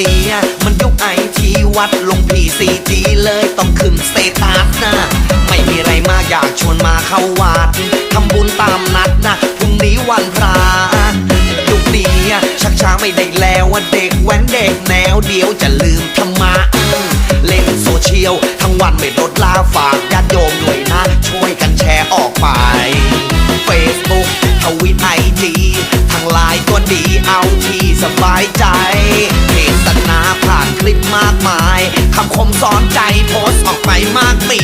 นี้อะมันยุคไอทีวัดลงพีซีจีเลยต้องขึ้นสเตตัสนะ ไม่มีอะไรมากอยากชวนมาเข้าวัดทำบุญตามนัดนะพรุ่งนี้วันพระยุคนี้ชักช้าไม่ได้แล้วอะเด็กแว้นเด็กแนวเดียวจะลืมธรรมะเล่นโซเชียลทั้งวันไม่ลดลาฝาก ดีเอาที่สบายใจเทศนาผ่านคลิปมากมายคำคมสอนใจโพสต์ออกไปมากมี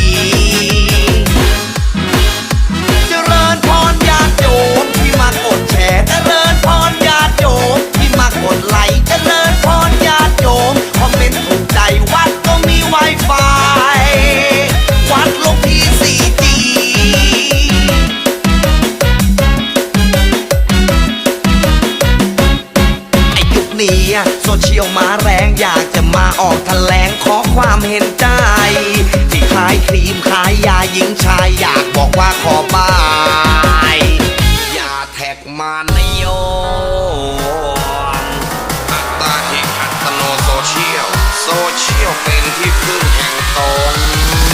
คนี้อะโซเชียลมาแรงอยากจะมาออกแถลงขอความเห็นใจ ที่ขายครีมขายยาหญิงชายอยากบอกว่าขอบายอย่าแท็กมานโยมอัตตาหิอัตโนโซเชียล โซเชียลเป็นที่พึ่งแห่งตน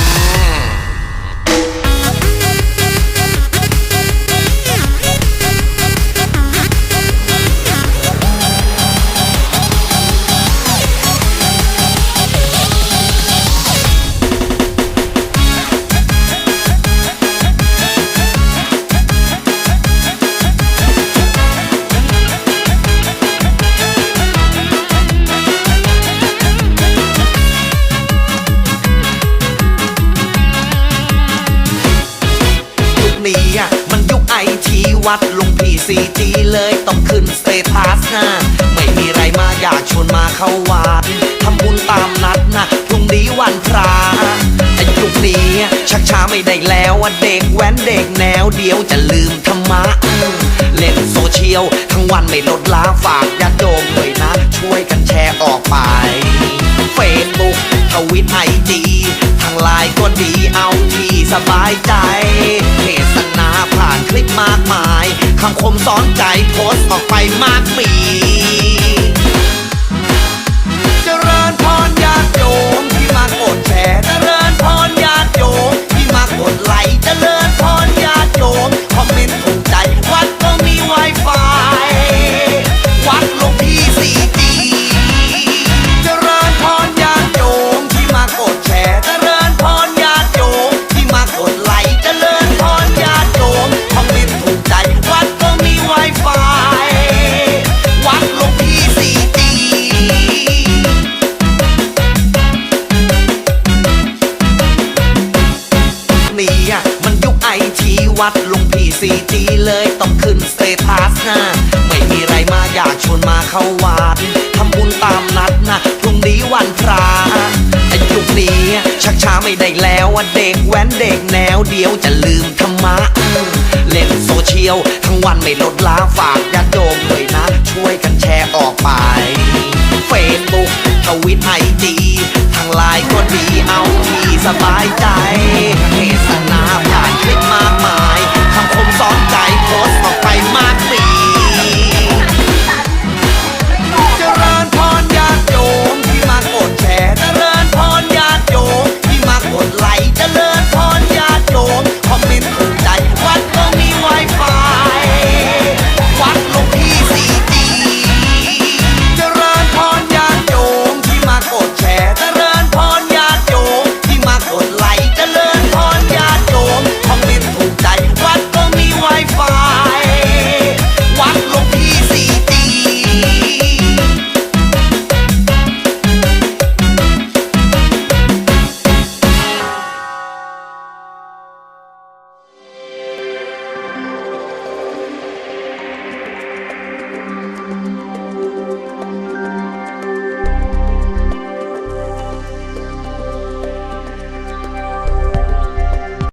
มันยุคไอทีวัดลงพีซีจีเลยต้องขึ้นสเตตัสนะไม่มีไรมาอยากชวนมาเข้าวัดทำบุญตามนัดนะพรุ่งนี้วันพระไอยุคนี้ชักช้าไม่ได้แล้วอะเด็กแว้นเด็กแนวเดียวจะลืมธรรมะเล่นโซเชียลทั้งวันไม่ลดละฝากญาติโยมด้วยนะ ช่วยกันแชร์ออกไป Facebook ทวิตไอจีทางไลน์ก็ดีเอาที่สบายใจ มสอนใจโพสออกไปมากมี ต้องขึ้นสเตตัสนะไม่มีไรมาอยากชวนมาเข้าวัดทำบุญตามนัดนะพรุ่งนี้วันพระไอยุนี้ชักช้าไม่ได้แล้วอะเด็กแว้นเด็กแนวเดียวจะลืมธรรมะเล่นโซเชียลทั้งวันไม่ลดละฝากญาติโยมด้วยนะ ช่วยกันแชร์ออกไป Facebook ทวิตไอจีทางไลน์ก็ดีเอาที่สบายใจเทศนาผ่านคลิปมา